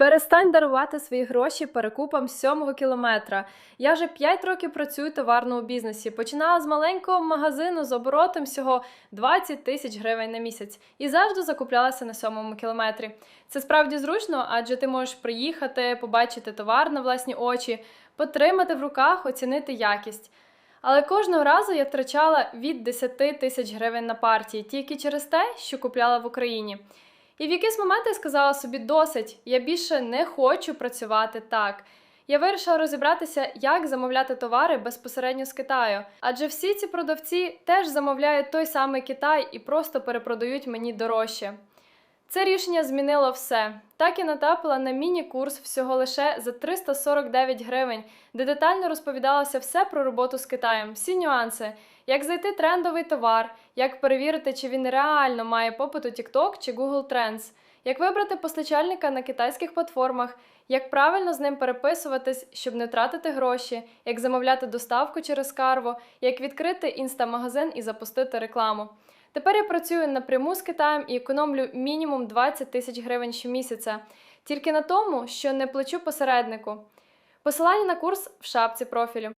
Перестань дарувати свої гроші перекупам сьомого кілометра. Я вже 5 років працюю в товарному бізнесі. Починала з маленького магазину з оборотом всього 20 тисяч гривень на місяць і завжди закуплялася на сьомому кілометрі. Це справді зручно, адже ти можеш приїхати, побачити товар на власні очі, потримати в руках, оцінити якість. Але кожного разу я втрачала від 10 тисяч гривень на партії тільки через те, що купляла в Україні. І в якийсь момент я сказала собі досить, я більше не хочу працювати так. Я вирішила розібратися, як замовляти товари безпосередньо з Китаю, адже всі ці продавці теж замовляють той самий Китай і просто перепродають мені дорожче. Це рішення змінило все. Так і натрапила на міні-курс всього лише за 349 гривень, де детально розповідалося все про роботу з Китаєм, всі нюанси, як знайти трендовий товар, як перевірити, чи він реально має попит у TikTok чи Google Trends, як вибрати постачальника на китайських платформах, як правильно з ним переписуватись, щоб не тратити гроші, як замовляти доставку через Карво, як відкрити інстамагазин і запустити рекламу. Тепер я працюю напряму з Китаєм і економлю мінімум 20 тисяч гривень щомісяця, тільки на тому, що не плачу посереднику. Посилання на курс в шапці профілю.